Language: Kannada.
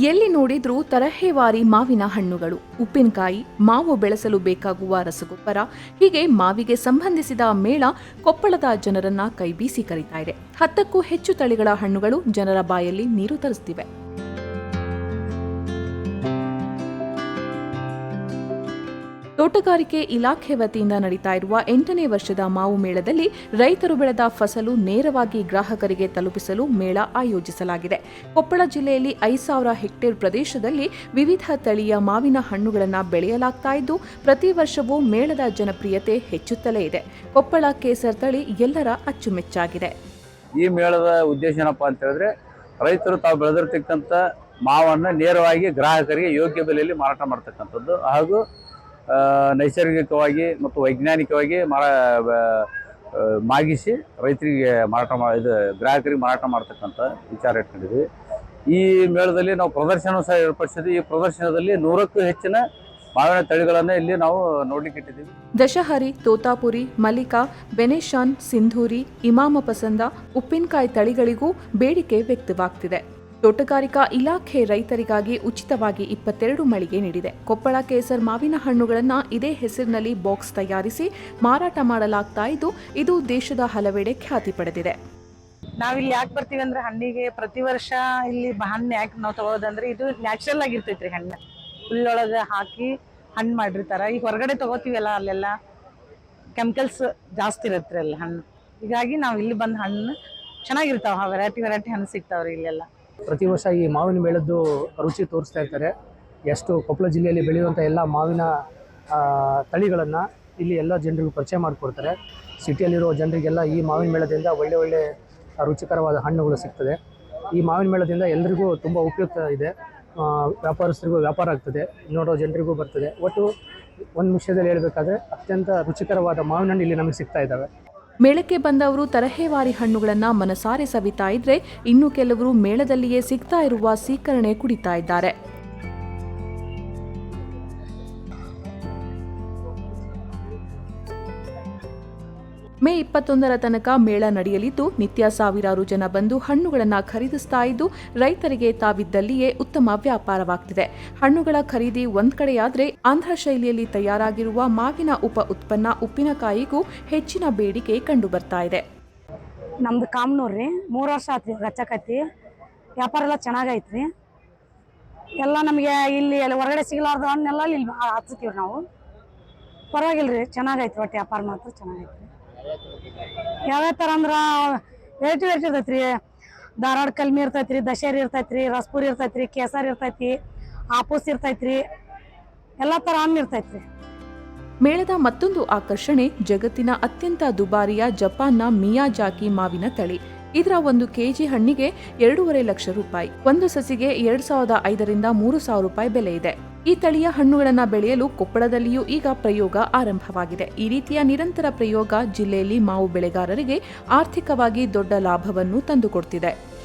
ಎಲ್ಲಿ ನೋಡಿದ್ರೂ ತರಹೇವಾರಿ ಮಾವಿನ ಹಣ್ಣುಗಳು, ಉಪ್ಪಿನಕಾಯಿ, ಮಾವು ಬೆಳೆಸಲು ಬೇಕಾಗುವ ರಸಗೊಬ್ಬರ, ಹೀಗೆ ಮಾವಿಗೆ ಸಂಬಂಧಿಸಿದ ಮೇಳ ಕೊಪ್ಪಳದ ಜನರನ್ನ ಕೈಬೀಸಿ ಕರೀತಾ ಇದೆ. ಹತ್ತಕ್ಕೂ ಹೆಚ್ಚು ತಳಿಗಳ ಹಣ್ಣುಗಳು ಜನರ ಬಾಯಲ್ಲಿ ನೀರು ತರಿಸ್ತಿವೆ. ತೋಟಗಾರಿಕೆ ಇಲಾಖೆ ವತಿಯಿಂದ ನಡೀತಾ ಇರುವ ಎಂಟನೇ ವರ್ಷದ ಮಾವು ಮೇಳದಲ್ಲಿ ರೈತರು ಬೆಳೆದ ಫಸಲು ನೇರವಾಗಿ ಗ್ರಾಹಕರಿಗೆ ತಲುಪಿಸಲು ಮೇಳ ಆಯೋಜಿಸಲಾಗಿದೆ. ಕೊಪ್ಪಳ ಜಿಲ್ಲೆಯಲ್ಲಿ ಐದು ಸಾವಿರ ಹೆಕ್ಟೇರ್ ಪ್ರದೇಶದಲ್ಲಿ ವಿವಿಧ ತಳಿಯ ಮಾವಿನ ಹಣ್ಣುಗಳನ್ನು ಬೆಳೆಯಲಾಗ್ತಾ ಇದ್ದು, ಪ್ರತಿ ವರ್ಷವೂ ಮೇಳದ ಜನಪ್ರಿಯತೆ ಹೆಚ್ಚುತ್ತಲೇ ಇದೆ. ಕೊಪ್ಪಳ ಕೇಸರ್ ತಳಿ ಎಲ್ಲರ ಅಚ್ಚುಮೆಚ್ಚಾಗಿದೆ. ಈ ಮೇಳದ ಉದ್ದೇಶ ಏನಪ್ಪ ಅಂತ ಹೇಳಿದ್ರೆ, ರೈತರು ತಾವು ಬೆಳೆದಿರ್ತಕ್ಕಂಥ ಮಾವನ್ನು ನೇರವಾಗಿ ಗ್ರಾಹಕರಿಗೆ ಯೋಗ್ಯ ಬೆಲೆಯಲ್ಲಿ ಮಾರಾಟ ಮಾಡ್ತಕ್ಕಂಥದ್ದು ಹಾಗೂ ನೈಸರ್ಗಿಕವಾಗಿ ಮತ್ತು ವೈಜ್ಞಾನಿಕವಾಗಿ ಮಾರ ಮಾಗಿಸಿ ರೈತರಿಗೆ ಮಾರಾಟ ಮಾ, ಇದು ಗ್ರಾಹಕರಿಗೆ ಮಾರಾಟ ಮಾಡ್ತಕ್ಕಂಥ ವಿಚಾರ ಇಟ್ಕೊಂಡಿದ್ವಿ. ಈ ಮೇಳದಲ್ಲಿ ನಾವು ಪ್ರದರ್ಶನ ಸಹ ಏರ್ಪಡಿಸಿದ್ವಿ. ಈ ಪ್ರದರ್ಶನದಲ್ಲಿ ನೂರಕ್ಕೂ ಹೆಚ್ಚಿನ ಮಾವಿನ ತಳಿಗಳನ್ನು ಇಲ್ಲಿ ನಾವು ನೋಡ್ಲಿಕ್ಕೆ ಇಟ್ಟಿದ್ದೀವಿ. ದಶಹರಿ, ತೋತಾಪುರಿ, ಮಲ್ಲಿಕಾ ಬೆನೆಶಾನ್ ಸಿಂಧೂರಿ ಇಮಾಮ ಪಸಂದ ಉಪ್ಪಿನಕಾಯಿ ತಳಿಗಳಿಗೂ ಬೇಡಿಕೆ ವ್ಯಕ್ತವಾಗ್ತಿದೆ. ತೋಟಗಾರಿಕಾ ಇಲಾಖೆ ರೈತರಿಗಾಗಿ ಉಚಿತವಾಗಿ ಇಪ್ಪತ್ತೆರಡು ಮಳಿಗೆ ನೀಡಿದೆ. ಕೊಪ್ಪಳ ಕೇಸರ್ ಮಾವಿನ ಹಣ್ಣುಗಳನ್ನು ಇದೇ ಹೆಸರಿನಲ್ಲಿ ಬಾಕ್ಸ್ ತಯಾರಿಸಿ ಮಾರಾಟ ಮಾಡಲಾಗ್ತಾ ಇದ್ದು, ಇದು ದೇಶದ ಹಲವೆಡೆ ಖ್ಯಾತಿ ಪಡೆದಿದೆ. ನಾವಿಲ್ಲಿ ಯಾಕೆ ಬರ್ತೀವಿ ಅಂದ್ರೆ ಹಣ್ಣಿಗೆ ಪ್ರತಿ ವರ್ಷ ಇಲ್ಲಿ ಹಣ್ಣು ಯಾಕೆ ನಾವು ತಗೊಳ್ಳೋದಂದ್ರೆ ಇದು ನ್ಯಾಚುರಲ್ ಆಗಿರ್ತೈತ್ರಿ ಹಣ್ಣು. ಹುಲ್ಲೊಳಗೆ ಹಾಕಿ ಹಣ್ಣು ಮಾಡಿರ್ತಾರೆ. ಈಗ ಹೊರಗಡೆ ತಗೋತೀವಲ್ಲ ಅಲ್ಲೆಲ್ಲ? ಕೆಮಿಕಲ್ಸ್ ಜಾಸ್ತಿ ಇರುತ್ತೆ ಅಲ್ಲಿ ಹಣ್ಣು. ಹೀಗಾಗಿ ನಾವು ಇಲ್ಲಿ ಬಂದು ಹಣ್ಣು ಚೆನ್ನಾಗಿರ್ತಾವ. ವೆರೈಟಿ ವೆರೈಟಿ ಹಣ್ಣು ಸಿಗ್ತಾವ್ರಿ ಇಲ್ಲೆಲ್ಲ. ಪ್ರತಿ ವರ್ಷ ಈ ಮಾವಿನ ಮೇಳದ್ದು ರುಚಿ ತೋರಿಸ್ತಾ ಇರ್ತಾರೆ. ಎಷ್ಟು ಕೊಪ್ಪಳ ಜಿಲ್ಲೆಯಲ್ಲಿ ಬೆಳೆಯುವಂಥ ಎಲ್ಲ ಮಾವಿನ ತಳಿಗಳನ್ನು ಇಲ್ಲಿ ಎಲ್ಲ ಜನರಿಗೂ ಪರಿಚಯ ಮಾಡಿಕೊಡ್ತಾರೆ. ಸಿಟಿಯಲ್ಲಿರೋ ಜನರಿಗೆಲ್ಲ ಈ ಮಾವಿನ ಮೇಳದಿಂದ ಒಳ್ಳೆ ಒಳ್ಳೆ ರುಚಿಕರವಾದ ಹಣ್ಣುಗಳು ಸಿಗ್ತದೆ. ಈ ಮಾವಿನ ಮೇಳದಿಂದ ಎಲ್ಲರಿಗೂ ತುಂಬ ಉಪಯುಕ್ತ ಇದೆ. ವ್ಯಾಪಾರಸ್ಥರಿಗೂ ವ್ಯಾಪಾರ ಆಗ್ತದೆ, ನೋಡೋ ಜನರಿಗೂ ಬರ್ತದೆ. ಒಟ್ಟು ಒಂದು ವಿಷಯದಲ್ಲಿ ಹೇಳಬೇಕಾದ್ರೆ ಅತ್ಯಂತ ರುಚಿಕರವಾದ ಮಾವಿನ ಹಣ್ಣು ಇಲ್ಲಿ ನಮಗೆ ಸಿಗ್ತಾ ಇದ್ದಾವೆ. ಮೇಳಕ್ಕೆ ಬಂದವರು ತರಹೇವಾರಿ ಹಣ್ಣುಗಳನ್ನು ಮನಸಾರೆ ಸವಿತಾ ಇದ್ರೆ ಇನ್ನು ಕೆಲವರು ಮೇಳದಲ್ಲಿಯೇ ಸಿಗ್ತಾ ಇರುವ ಸೀಕರಣೆ ಕುಡಿತಾ ಇದ್ದಾರೆ. ಮೇ ಇಪ್ಪತ್ತೊಂದರ ತನಕ ಮೇಳ ನಡೆಯಲಿದ್ದು, ನಿತ್ಯ ಸಾವಿರಾರು ಜನ ಬಂದು ಹಣ್ಣುಗಳನ್ನು ಖರೀದಿಸ್ತಾ ಇದ್ದು, ರೈತರಿಗೆ ತಾವಿದ್ದಲ್ಲಿಯೇ ಉತ್ತಮ ವ್ಯಾಪಾರವಾಗ್ತಿದೆ. ಹಣ್ಣುಗಳ ಖರೀದಿ ಒಂದ್ ಕಡೆಯಾದರೆ ಆಂಧ್ರ ಶೈಲಿಯಲ್ಲಿ ತಯಾರಾಗಿರುವ ಮಾವಿನ ಉಪ ಉತ್ಪನ್ನ ಉಪ್ಪಿನಕಾಯಿಗೂ ಹೆಚ್ಚಿನ ಬೇಡಿಕೆ ಕಂಡು ಬರ್ತಾ ಇದೆ. ನಮ್ದು ಕಾಮನೂರು ರೀ, ಮೂರು ವರ್ಷ ಆತ್ರಿ ಹಚ್ಚಕತ್ತಿ ವ್ಯಾಪಾರ ಎಲ್ಲ ಚೆನ್ನಾಗೈತ್ರಿ. ಎಲ್ಲ ನಮಗೆ ಇಲ್ಲಿ ಎಲ್ಲ ಹೊರಗಡೆ ಸಿಗಲಾರ್ದ ಹಣ್ಣೆಲ್ಲ ಇಲ್ಲಿ ಹಚ್ತೀವಿ ನಾವು. ಪರವಾಗಿಲ್ಲ ರೀ ಚೆನ್ನಾಗೈತ್ರಿ, ಒಟ್ಟು ವ್ಯಾಪಾರ ಮಾತ್ರ ಚೆನ್ನಾಗೈತ್ರಿ. ಯಾವ್ಯಾವ ಥರ ಅಂದ್ರೆ, ವೆರೈಟಿ ವೆರೈಟಿ ರೀ ಧಾರವಾಡ ಕಲ್ಮಿ ಇರ್ತೈತ್ರಿ, ದಶೇರಿ ಇರ್ತೈತ್ರಿ, ರಸ್ಪುರಿ ರೀ ಕೇಸರ್ ಇರ್ತೈತಿ, ಆಪೂಸ್ ರೀ ಎಲ್ಲ ಥರ ಹಣ್ಣು ರೀ ಮೇಳದ ಮತ್ತೊಂದು ಆಕರ್ಷಣೆ ಜಗತ್ತಿನ ಅತ್ಯಂತ ದುಬಾರಿಯ ಜಪಾನ್ನ ಮಿಯಾಜಾಕಿ ಮಾವಿನ ತಳಿ. ಇದರ ಒಂದು ಕೆಜಿ ಹಣ್ಣಿಗೆ ಎರಡೂವರೆ ಲಕ್ಷ ರೂಪಾಯಿ. ಒಂದು ಸಸಿಗೆ ಎರಡು ಸಾವಿರದ ಐದರಿಂದ ಮೂರು ಸಾವಿರ ರೂಪಾಯಿ ಬೆಲೆ ಇದೆ. ಈ ತಳಿಯ ಹಣ್ಣುಗಳನ್ನು ಬೆಳೆಯಲು ಕೊಪ್ಪಳದಲ್ಲಿಯೂ ಈಗ ಪ್ರಯೋಗ ಆರಂಭವಾಗಿದೆ. ಈ ರೀತಿಯ ನಿರಂತರ ಪ್ರಯೋಗ ಜಿಲ್ಲೆಯಲ್ಲಿ ಮಾವು ಬೆಳೆಗಾರರಿಗೆ ಆರ್ಥಿಕವಾಗಿ ದೊಡ್ಡ ಲಾಭವನ್ನು ತಂದುಕೊಡ್ತಿದೆ.